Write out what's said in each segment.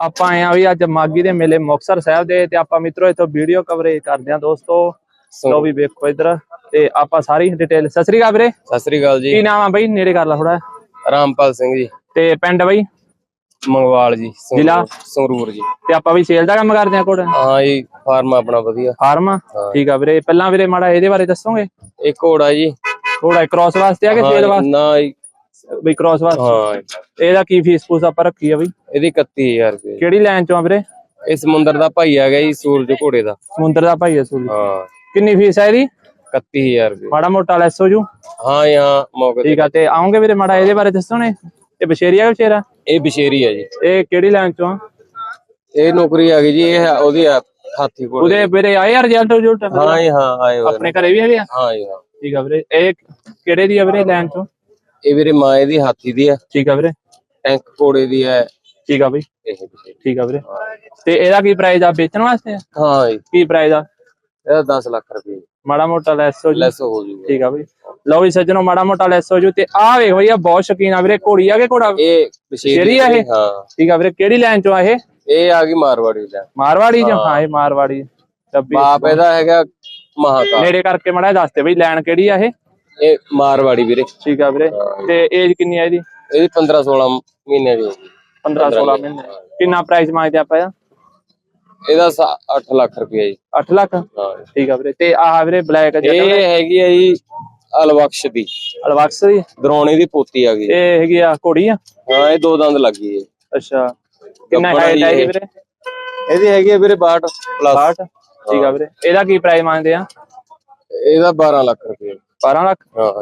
ਆਪਾਂ ਆਏ ਆ ਵੀ ਅੱਜ ਮਾਗੀ ਦੇ ਮੇਲੇ ਮੁਕਤਸਰ ਸਾਹਿਬ ਦੇ ਤੇ ਆਪਾਂ ਮਿੱਤਰੋ ਇਥੋਂ ਵੀਡੀਓ ਕਵਰੇਜ ਕਰਦੇ ਆ ਦੋਸਤੋ। ਲੋ ਵੀ ਵੇਖੋ ਇਧਰ ਤੇ ਆਪਾਂ ਸਾਰੀ ਡਿਟੇਲ ਸਤਿ ਸ੍ਰੀ ਅਕਾਲ ਵੀਰੇ। ਸਤਿ ਸ੍ਰੀ ਅਕਾਲ ਜੀ। ਕੀ ਨਾਮ ਆ ਬਈ? ਨੇੜੇ ਕਰ ਲਾ ਥੋੜਾ ਰਾਮਪਾਲ ਸਿੰਘ ਜੀ। ਤੇ ਪਿੰਡ ਬਈ? ਮੰਗਵਾਲ ਜੀ ਜ਼ਿਲ੍ਹਾ? ਸੰਗਰੂਰ ਜੀ। ਤੇ ਆਪਾਂ ਵੀ ਸੇਲ ਦਾ ਕੰਮ ਕਰਦੇ ਆ ਕੋਲ ਹਾਂ ਜੀ ਫਾਰਮ ਆਪਣਾ ਵਧੀਆ। ਫਾਰਮ। ਠੀਕ ਆ ਵੀਰੇ। ਪਹਿਲਾਂ ਵੀਰੇ ਮਾੜਾ ਇਹਦੇ ਬਾਰੇ ਦੱਸੋਗੇ? ਇੱਕ ਘੋੜਾ ਜੀ। ਥੋੜਾ ਕ੍ਰਾਸ ਵਾਸਤੇ ਆ ਕਿ ਸੇਲ ਵਾਸਤੇ? ਨਾ ਜੀ, ਬਈ ਕ੍ਰਾਸ ਵਾਸਤੇ। ਹਾਂ। ਇਹਦਾ ਕੀ ਫੀਸ ਫੂਸ ਆਪਾਂ ਰੱਖੀ ਆ ਬਈ? ਇਹਦੀ 31000 ਰੁਪਏ। ਕਿਹੜੀ ਲਾਈਨ ਚੋਂ ਆ ਵੀਰੇ? ਇਹ ਸਮੁੰਦਰ ਦਾ ਭਾਈ ਆ ਗਿਆ ਜੀ ਸੂਰਜ ਘੋੜੇ ਦਾ। ਸਮੁੰਦਰ ਦਾ ਭਾਈ ਆ ਸੂਰੀ ਹਾਂ। ਕਿੰਨੀ ਫੀਸ ਹੈ ਇਹਦੀ? 31000 ਰੁਪਏ। ਮਾੜਾ ਮੋਟਾ ਲੈਸ ਹੋ ਜੂ। ਹਾਂ ਯਹਾਂ ਮੌਕੇ ਤੇ। ਠੀਕ ਆ ਤੇ ਆਉਂਗੇ ਵੀਰੇ ਮਾੜਾ ਇਹਦੇ ਬਾਰੇ ਦੱਸੋ ਨੇ। ਇਹ ਬਸ਼ੇਰੀਆ ਬਸ਼ੇਰਾ? ਇਹ ਬਸ਼ੇਰੀ ਆ ਜੀ। ਇਹ ਕਿਹੜੀ ਲਾਈਨ ਚੋਂ ਆ? ਇਹ ਨੌਕਰੀ ਆ ਗਈ ਜੀ ਇਹ ਉਹਦੀ ਆ ਹਾਥੀ ਘੋੜੇ ਉਹਦੇ ਵੀਰੇ ਆਏ ਆ ਰਿਜ਼ਲਟ ਰਿਜ਼ਲਟ ਹਾਂ ਹਾਂ ਆਏ ਹੋਏ। ਆਪਣੇ ਘਰੇ ਵੀ ਹੈਗੇ ਆ? ਹਾਂ ਹਾਂ। ਠੀਕ ਆ ਵੀਰੇ ਇਹ ਕਿਹੜੇ ਦੀ ਆ ਵੀਰੇ ਲਾਈਨ ਚੋਂ? ਇਹ ਵੀਰੇ ਮਾਂ ਇਹਦੀ ਹਾਥੀ ਦੀ ਆ। ਠੀਕ ਆ ਵੀਰੇ। ਟੈਂਕ ਘੋੜੇ ਦੀ ਹੈ ਠੀਕ ਆ ਬਈ। ਇਹ ਠੀਕ ਆ ਵੀਰੇ। ਤੇ ਇਹਦਾ ਕੀ ਪ੍ਰਾਈਸ ਆ? ਵੇਚਣ ਵਾਸਤੇ ਆ? ਹਾਂ ਜੀ। ਕੀ ਪ੍ਰਾਈਸ ਆ? ਇਹਦਾ 10 ਲੱਖ ਰੁਪਏ। ਮਾੜਾ ਮੋਟਾ ਲੈਸ ਹੋ ਜੂ। ਲੈਸ ਹੋ ਜੂਗਾ ਠੀਕ ਆ ਬਈ। ਲਓ ਵੀ ਸੱਜਣੋ ਮਾੜਾ ਮੋਟਾ ਲੈਸ ਹੋ ਜੂ। ਤੇ ਆਹ ਵੇਖ ਬਈ ਆ ਬਹੁਤ ਸ਼ੌਕੀਨ ਆ ਵੀਰੇ। ਘੋੜੀ ਆ ਕਿ ਘੋੜਾ? ਇਹ ਬਸ਼ੇਰੀ ਆ ਇਹ? ਹਾਂ। ਠੀਕ ਆ ਵੀਰੇ। ਕਿਹੜੀ ਲਾਈਨ ਚੋਂ ਆ ਇਹ? ਇਹ ਆ ਗਈ ਮਾਰਵਾੜੀ ਦਾ। ਮਾਰਵਾੜੀ ਚੋਂ? ਹਾਂ। ਇਹ ਮਾਰਵਾੜੀ। ਚੱਬੀ ਬਾਪ ਇਹਦਾ ਹੈਗਾ ਮਹਾਕਾਲ। ਨੇੜੇ ਕਰਕੇ ਮਾੜਾ ਦੱਸ ਦੇ ਬਈ ਲਾਈਨ ਕਿਹੜੀ ਆ ਇਹ? ਇਹ ਮਾਰਵਾੜੀ ਵੀਰੇ। ਠੀਕ ਆ ਵੀਰੇ। ਤੇ ਏਜ ਕਿੰਨੀ ਆ ਇਹਦੀ? ਇਹਦੀ 15 16 ਮਹੀਨੇ ਦੀ ਹੋਊਗੀ। 15 16 ਮਹੀਨੇ। ਕਿੰਨਾ ਪ੍ਰਾਈਸ ਮੰਗਦੇ ਆਪਾਂ ਇਹਦਾ? ਇਹਦਾ 8 ਲੱਖ ਰੁਪਏ ਜੀ। 8 ਲੱਖ? ਹਾਂ। ਠੀਕ ਆ ਵੀਰੇ। ਤੇ ਆਹ ਵੀਰੇ ਬਲੈਕ ਜੱਟ ਇਹ ਹੈਗੀ ਆ ਜੀ ਅਲਬਖਸ਼ ਦੀ। ਅਲਵਕਸ ਦੀ? ਦਰੋਣੇ ਦੀ ਪੋਤੀ ਆ ਗਈ। ਇਹ ਹੈਗੀ ਆ ਘੋੜੀ ਆ? ਹਾਂ ਇਹ ਦੋ ਦੰਦ ਲੱਗੀ ਹੈ ਅੱਛਾ। ਕਿੰਨਾ ਹਾਈਟ ਹੈ ਇਹ। ਵੀਰੇ? ਇਹਦੀ ਹੈਗੀ ਆ ਵੀਰੇ 62 ਪਲੱਸ 60 ਠੀਕ ਆ ਵੀਰੇ। ਇਹਦਾ ਕੀ ਪ੍ਰਾਈਸ ਮੰਗਦੇ ਆ? ਇਹਦਾ 12 ਲੱਖ ਰੁਪਏ 12 ਲੱਖ। ਹਾਂ।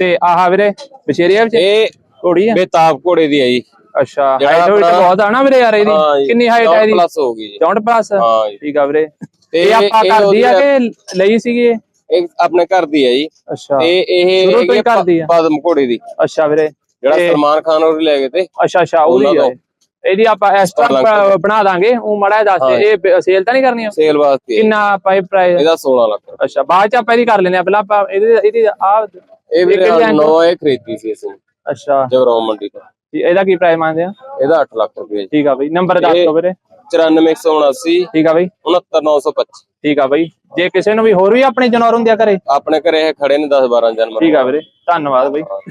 ਤੇ ਆਹ ਵੀਰੇ ਬਸ਼ੇਰੀਆ ਵਿੱਚ? ਇਹ ਘੋੜੀ ਆ? ਬੇਤਾਬ ਘੋੜੇ ਦੀ ਆ ਜੀ। ਅੱਛਾ ਹਾਈਟ ਹੋਈ ਬਹੁਤ ਆ ਨਾ ਵੀਰੇ ਯਾਰ ਹਾਂ ਇਹਦੀ ਕਿੰਨੀ ਹਾਈਟ ਹੈ ਇਹਦੀ? ਪਲੱਸ ਹੋ ਗਈ ਜੀ। 64 ਪਲੱਸ ਹਾਂ ਠੀਕ ਆ ਵੀਰੇ। ਤੇ ਆਪਾਂ ਇਹ ਕਰਦੀ ਆ ਉਹਦੀ ਕਿ ਲਈ ਸੀਗੀ ਇਹ? ਇਹ ਆਪਣੇ ਘਰ ਦੀ ਆ ਜੀ। ਅੱਛਾ। ਤੇ ਇਹ ਹੀ? ਪਦਮ ਘੋੜੇ ਦੀ। ਅੱਛਾ ਵੀਰੇ। ਜਿਹੜਾ ਸਲਮਾਨ ਖਾਨ ਹੋਰ ਲੈ ਗਏ ਤੇ। ਅੱਛਾ ਅੱਛਾ ਉਹਦੀ ਇਹ। ਇਹਦੀ ਆਪਾਂ ਐਕਸਟਰਾ। ਬਣਾ ਦਾਂਗੇ। ਉਹ ਮੜਾ ਦੱਸ। ਦੇ ਇਹ ਸੇਲ ਤਾਂ ਨਹੀਂ ਕਰਨੀ ਸੇਲ ਵਾਸਤੇ। ਕਿੰਨਾ ਪਾਈਪ ਪ੍ਰਾਈਸ ਇਹਦਾ 16 ਲੱਖ। ਅੱਛਾ ਬਾਅਦ ਚ ਆਪਾਂ ਇਹਦੀ ਕਰ ਲੈਨੇ ਆ ਪਹਿਲਾਂ ਆਪਾਂ ਇਹਦੀ ਇਹਦੀ ਆ ਇਹ line ਨੋ ਇਹ ਖਰੀਦੀ ਸੀ ਅਸੀਂ। ਅੱਛਾ। ਜਗਰਾਉਂ ਮੰਡੀ ਤੋਂ। ਇਹਦਾ ਕੀ ਪ੍ਰਾਈਸ ਮੰਗਦੇ ਆ? ਇਹਦਾ 8 ਲੱਖ ਰੁਪਏ ਠੀਕ ਆ ਬਈ ਨੰਬਰ ਦੱਸ ਦਿਓ ਵੀਰੇ। 94179 ਠੀਕ ਆ ਬਈ। 69925 ਠੀਕ ਆ ਬਈ। ਜੇ ਕਿਸੇ ਨੂੰ ਵੀ ਹੋਰ ਵੀ ਆਪਣੇ ਜਨੌਰ ਹੁੰਦੇ ਆ ਘਰੇ? ਆਪਣੇ ਘਰੇ ਇਹ ਖੜੇ ਨੇ 10 12 ਜਨਮ। ਠੀਕ ਆ ਵੀਰੇ। ਧੰਨਵਾਦ ਬਈ।